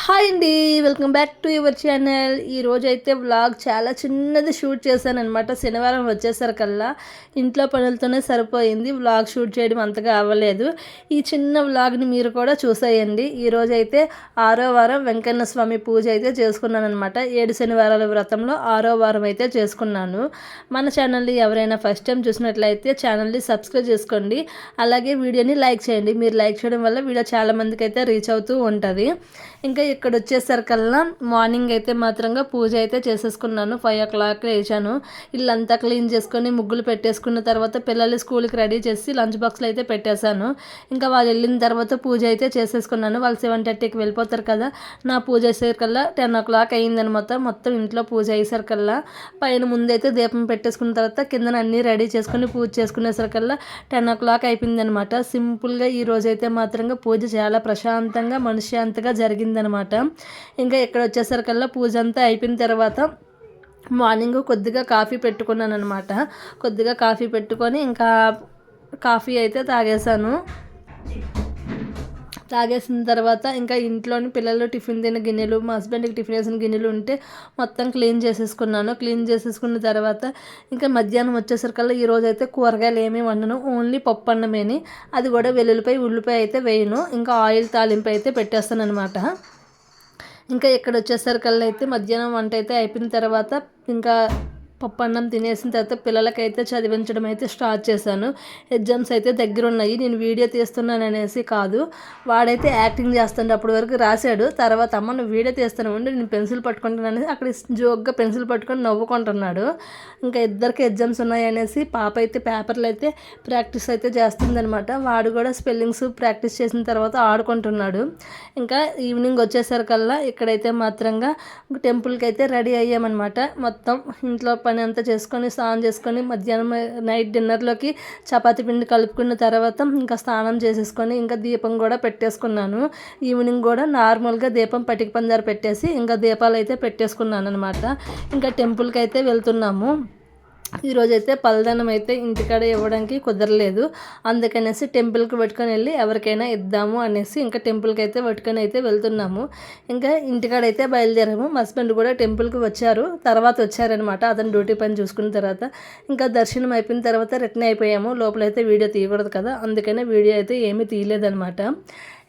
Hi అండి welcome back to your channel. ఈరోజు అయితే వ్లాగ్ చాలా చిన్నది షూట్ చేశాను అనమాట శనివారం వచ్చేసరికల్లా ఇంట్లో పనులతోనే సరిపోయింది. వ్లాగ్ షూట్ చేయడం అంతగా అవ్వలేదు. ఈ చిన్న వ్లాగ్ని మీరు కూడా చూసేయండి. ఈరోజు అయితే ఆరో వారం వెంకన్న స్వామి పూజ అయితే చేసుకున్నాను అనమాట ఏడు శనివారాల వ్రతంలో ఆరో వారం అయితే చేసుకున్నాను. మన ఛానల్ని ఎవరైనా ఫస్ట్ టైం చూసినట్లయితే ఛానల్ని సబ్స్క్రైబ్ చేసుకోండి. అలాగే వీడియోని లైక్ చేయండి. మీరు లైక్ చేయడం వల్ల వీడియో చాలామందికి అయితే రీచ్ అవుతూ ఉంటుంది. ఇంకా ఇక్కడ వచ్చేసరికల్లా మార్నింగ్ అయితే మాత్రంగా పూజ అయితే చేసేసుకున్నాను. ఫైవ్ ఓ క్లాక్ లేచాను. ఇల్లంతా క్లీన్ చేసుకొని ముగ్గులు పెట్టేసుకున్న తర్వాత పిల్లలు స్కూల్కి రెడీ చేసి లంచ్ బాక్స్లో అయితే పెట్టేశాను. ఇంకా వాళ్ళు వెళ్ళిన తర్వాత పూజ అయితే చేసేసుకున్నాను. వాళ్ళు సెవెన్ థర్టీకి వెళ్ళిపోతారు కదా నా పూజ అయ్యేసరికల్లా టెన్ ఓ క్లాక్ అయ్యిందనమాట మొత్తం ఇంట్లో పూజ అయ్యేసరికల్లా పైన ముందైతే దీపం పెట్టేసుకున్న తర్వాత కింద అన్నీ రెడీ చేసుకుని పూజ చేసుకునేసరికల్లా టెన్ ఓ క్లాక్ అయిపోయిందనమాట సింపుల్గా ఈ రోజైతే మాత్రంగా పూజ చాలా ప్రశాంతంగా మనశ్శాంతిగా అనమాట ఇంకా ఇక్కడ వచ్చేసరికల్లా పూజ అంతా అయిపోయిన తర్వాత మార్నింగ్ కొద్దిగా కాఫీ పెట్టుకున్నాను అనమాట కొద్దిగా కాఫీ పెట్టుకొని ఇంకా కాఫీ అయితే తాగేశాను. తాగేసిన తర్వాత ఇంకా ఇంట్లోని పిల్లలు టిఫిన్ తిన గిన్నెలు మా హస్బెండ్కి టిఫిన్ వేసిన గిన్నెలు ఉంటే మొత్తం క్లీన్ చేసేసుకున్నాను. క్లీన్ చేసేసుకున్న తర్వాత ఇంకా మధ్యాహ్నం వచ్చేసరికల్లా ఈరోజు అయితే కూరగాయలు ఏమీ వండను. ఓన్లీ పప్పు అన్నమేని. అది కూడా వెల్లుల్లిపై ఉల్లిపాయ అయితే వేయను. ఇంకా ఆయిల్ తాలింపు అయితే పెట్టేస్తాను అనమాట ఇంకా ఇక్కడ వచ్చేసరికల్లా అయితే మధ్యాహ్నం వంట అయితే అయిపోయిన తర్వాత ఇంకా పప్పు అన్నం తినేసిన తర్వాత పిల్లలకైతే చదివించడం అయితే స్టార్ట్ చేశాను. ఎగ్జామ్స్ అయితే దగ్గర ఉన్నాయి నేను వీడియో తీస్తున్నాను అనేసి కాదు. వాడైతే యాక్టింగ్ చేస్తుండే అప్పటి వరకు రాశాడు. తర్వాత అమ్మ నువ్వు వీడియో తీస్తాను ఉండి నేను పెన్సిల్ పట్టుకుంటాను అనేసి అక్కడ జోక్గా పెన్సిల్ పట్టుకొని నవ్వుకుంటున్నాడు. ఇంకా ఇద్దరికి ఎగ్జామ్స్ ఉన్నాయి అనేసి పాప అయితే పేపర్లు అయితే ప్రాక్టీస్ అయితే చేస్తుందనమాట వాడు కూడా స్పెల్లింగ్స్ ప్రాక్టీస్ చేసిన తర్వాత ఆడుకుంటున్నాడు. ఇంకా ఈవినింగ్ వచ్చేసరికల్లా ఇక్కడైతే మాత్రంగా టెంపుల్కి అయితే రెడీ అయ్యామన్నమాట. మొత్తం ఇంట్లో పని అంతా చేసుకొని స్నానం చేసుకొని మధ్యాహ్నం నైట్ డిన్నర్లోకి చపాతి పిండి కలుపుకున్న తర్వాత ఇంకా స్నానం చేసేసుకొని ఇంకా దీపం కూడా పెట్టేసుకున్నాను. ఈవినింగ్ కూడా నార్మల్గా దీపం పటిక పందారు పెట్టేసి ఇంకా దీపాలు అయితే పెట్టేసుకున్నాను అనమాట ఇంకా టెంపుల్కి అయితే వెళ్తున్నాము. ఈరోజైతే పల్లదనం అయితే ఇంటికాడ ఇవ్వడానికి కుదరలేదు. అందుకనేసి టెంపుల్కి పట్టుకొని వెళ్ళి ఎవరికైనా ఇద్దాము అనేసి ఇంకా టెంపుల్కి అయితే పట్టుకొని అయితే వెళ్తున్నాము. ఇంకా ఇంటికాడ అయితే బయలుదేరాము. మా హస్బెండ్ కూడా టెంపుల్కి వచ్చారు. తర్వాత వచ్చారనమాట అతను డ్యూటీ పని చూసుకున్న తర్వాత. ఇంకా దర్శనం అయిపోయిన తర్వాత రిటర్న్ అయిపోయాము. లోపలైతే వీడియో తీయకూడదు కదా. అందుకనే వీడియో అయితే ఏమీ తీయలేదనమాట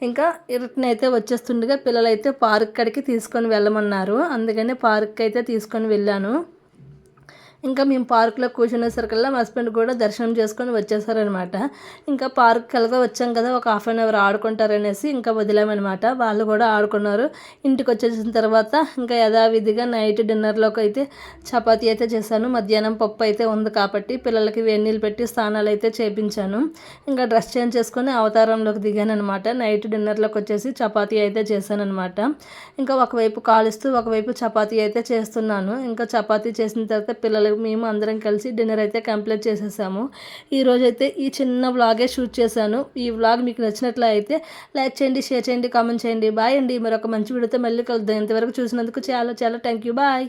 ఇంకా రిటర్న్ అయితే వచ్చేస్తుండగా పిల్లలైతే పార్క్ కాడికి తీసుకొని వెళ్ళమన్నారు. అందుకనే పార్క్ అయితే తీసుకొని వెళ్ళాను. ఇంకా మేము పార్క్లో కూర్చునేసరికల్లా మా హస్బెండ్ కూడా దర్శనం చేసుకొని వచ్చేసారనమాట. ఇంకా పార్క్ కలగా వచ్చాం కదా ఒక హాఫ్ అన్ అవర్ ఆడుకుంటారనేసి ఇంకా వదిలామన్నమాట వాళ్ళు కూడా ఆడుకున్నారు. ఇంటికి వచ్చేసిన తర్వాత ఇంకా యథావిధిగా నైట్ డిన్నర్లోకి అయితే చపాతీ అయితే చేశాను. మధ్యాహ్నం పప్పు అయితే ఉంది కాబట్టి పిల్లలకి వేణీళ్ళు పెట్టి స్నానాలు అయితే చేపించాను. ఇంకా డ్రెస్ చేంజ్ చేసుకొని అవతారంలోకి దిగాను అనమాట నైట్ డిన్నర్లోకి వచ్చేసి చపాతీ అయితే చేశాను అనమాట ఇంకా ఒకవైపు కాలుస్తూ ఒకవైపు చపాతీ అయితే చేస్తున్నాను. ఇంకా చపాతీ చేసిన తర్వాత పిల్లలు మేము అందరం కలిసి డిన్నర్ అయితే కంప్లీట్ చేసేసాము. ఈరోజు అయితే ఈ చిన్న వ్లాగే షూట్ చేశాను. ఈ వ్లాగ్ మీకు నచ్చినట్లయితే లైక్ చేయండి షేర్ చేయండి కామెంట్ చేయండి. బాయ్ అండి. మరొక మంచి వీడియోతో మళ్ళీ కలుద్దాం. ఇంతవరకు చూసినందుకు చాలా చాలా థ్యాంక్ యూ బాయ్.